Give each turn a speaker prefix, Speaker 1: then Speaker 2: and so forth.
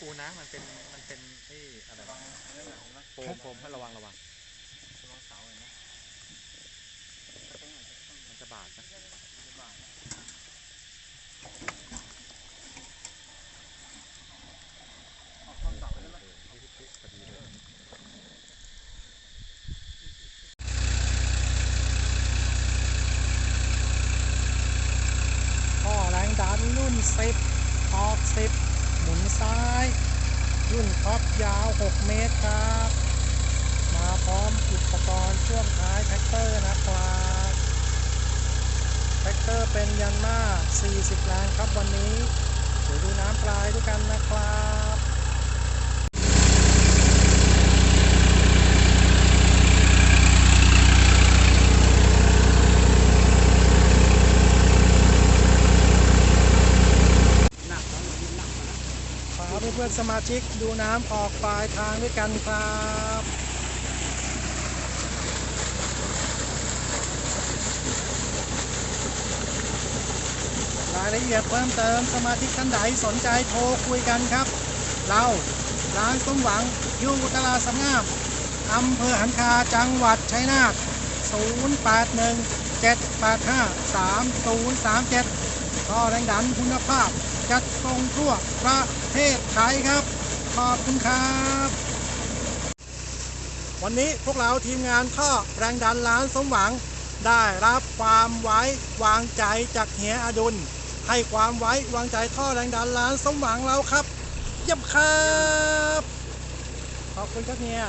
Speaker 1: ปูนะมันเป็นมันเป็นไอ้อะไรวะโฟมโฟมให้ระวังระวัง
Speaker 2: ระวังเสาเห็นไหม
Speaker 1: มันจะบาดนะ
Speaker 2: ออกความเสาได้ไหม
Speaker 1: เออที่ที่พอดีเลย
Speaker 3: ท่อแรงดันรุ่น10ออก10 หมุนซ้าย รุ่นท็อปยาว 6 เมตรครับ มาพร้อมอุปกรณ์ช่วงท้ายแท็กเตอร์นะครับแท็กเตอร์เป็นยันมา40แรงครับวันนี้เดี๋ยวดูน้ำปลายด้วยกันนะครับ
Speaker 2: หนักแล้วยินหนักมาแล้ว
Speaker 3: ขอ เพื่อนสมาชิกดูน้ำออกปลายทางด้วยกันครับรายละเอียดเพิ่มเติมสมาชิกท่านใดสนใจโทรคุยกันครับ เราร้านส้มหวังอยู่ตลาดสำงามอำเภอหันคาจังหวัดชัยนาท081 785 3037ท่อแรงดันคุณภาพ จัดส่งทั่วประเทศไทยครับ ขอบคุณครับ วันนี้พวกเราทีมงานท่อแรงดันร้านสมหวัง ได้รับความไว้วางใจจากเฮียอดุล ให้ความไว้วางใจท่อแรงดันร้านสมหวังเราครับ เยี่ยมครับ ขอบคุณครับเฮีย